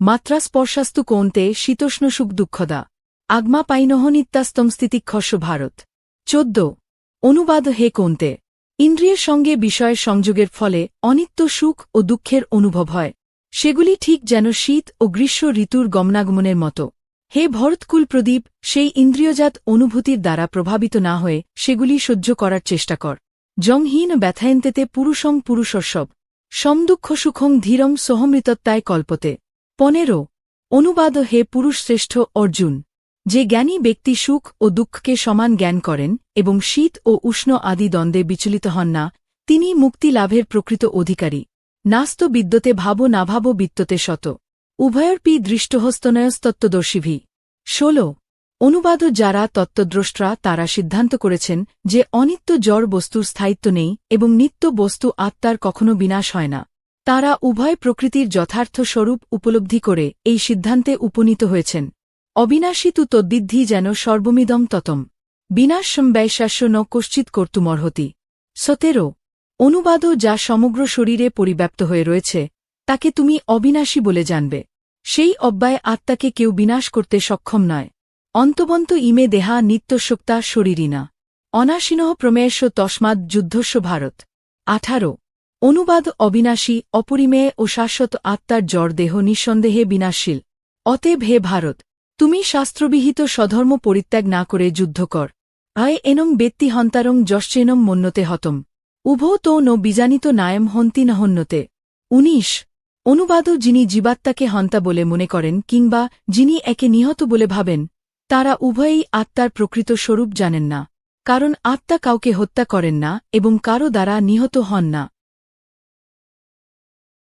মাত্রা স্পর্শাস্তু কোন্তে শীতোষ্ণ সুখ দুঃখদা। আগমা পাইনহনিত্যাস্তম স্থিতিক্ষস্য ভারত। চোদ্দ। অনুবাদ হে কোন্তে। ইন্দ্রিয়ের সঙ্গে বিষয়ের সংযোগের ফলে অনিত্য সুখ ও দুঃখের অনুভব হয়। সেগুলি ঠিক যেন শীত ও গ্রীষ্ম ঋতুর গমনাগমনের মতো। হে ভরতকুল প্রদীপ, সেই ইন্দ্রিয়জাত অনুভূতির দ্বারা প্রভাবিত না হয়ে সেগুলি সহ্য করার চেষ্টা কর। জংহীন ব্যথায়ন্তেতে পুরুষং পুরুষস্বব সমদুঃখ সুখং ধীরং সোহমৃতত্বায় কল্পতে। পনেরো, অনুবাদ হে পুরুষ শ্রেষ্ঠ অর্জুন, যে জ্ঞানী ব্যক্তি সুখ ও দুঃখকে সমান জ্ঞান করেন এবং শীত ও উষ্ণ আদি দ্বন্দ্বে বিচলিত হন না, তিনি মুক্তি লাভের প্রকৃত অধিকারী, নাস্ত বিদ্যতে ভাবো না ভাবো বিত্ততে শত, উভয়র্পি দৃষ্টহস্তনয়স্তত্ত্বদর্শিভি ষোল, অনুবাদ যারা তত্ত্বদ্রষ্টরা তারা সিদ্ধান্ত করেছেন যে অনিত্য জড় বস্তুর স্থায়িত্ব নেই এবং নিত্য বস্তু আত্মার কখনো বিনাশ হয় না। তারা উভয় প্রকৃতির যথার্থ স্বরূপ উপলব্ধি করে এই সিদ্ধান্তে উপনীত হয়েছেন। অবিনাশী তু তদ্বিদ্ধি যেন সর্বমিদম ততম। বিনাশম ব্যয়শাস্য ন কশ্চিৎ কর্তুমর্হতি। সতেরো, অনুবাদও যা সমগ্র শরীরে পরিব্যাপ্ত হয়ে রয়েছে, তাকে তুমি অবিনাশী বলে জানবে। সেই অব্যয় আত্মাকে কেউ বিনাশ করতে সক্ষম নয়। অন্তবন্ত ইমে দেহা নিত্যশোক্তা শরীরিনা অনাশীনঃ প্রমেয়স্য তস্মাৎ যুদ্ধস্য ভারত। আঠারো অনুবাদ অবিনাশী, অপরিমেয় ও শাশ্বত আত্মার জড় দেহ নিঃসন্দেহে বিনাশশীল। অতএব হে ভারত, তুমি শাস্ত্রবিহিত স্বধর্ম পরিত্যাগ না করে যুদ্ধ কর। আয় এনং বেত্তি হন্তারং যশ্চেনম মন্যতে হতম। উভৌ তো ন বিজানিত নায়ম হন্তি ন হন্যতে উনিশ অনুবাদও যিনি জীবাত্মাকে হন্তা বলে মনে করেন কিংবা যিনি একে নিহত বলে ভাবেন, তারা উভয়েই আত্মার প্রকৃত স্বরূপ জানেন না, কারণ আত্মা কাউকে হত্যা করেন না এবং কারও দ্বারা নিহত হন না।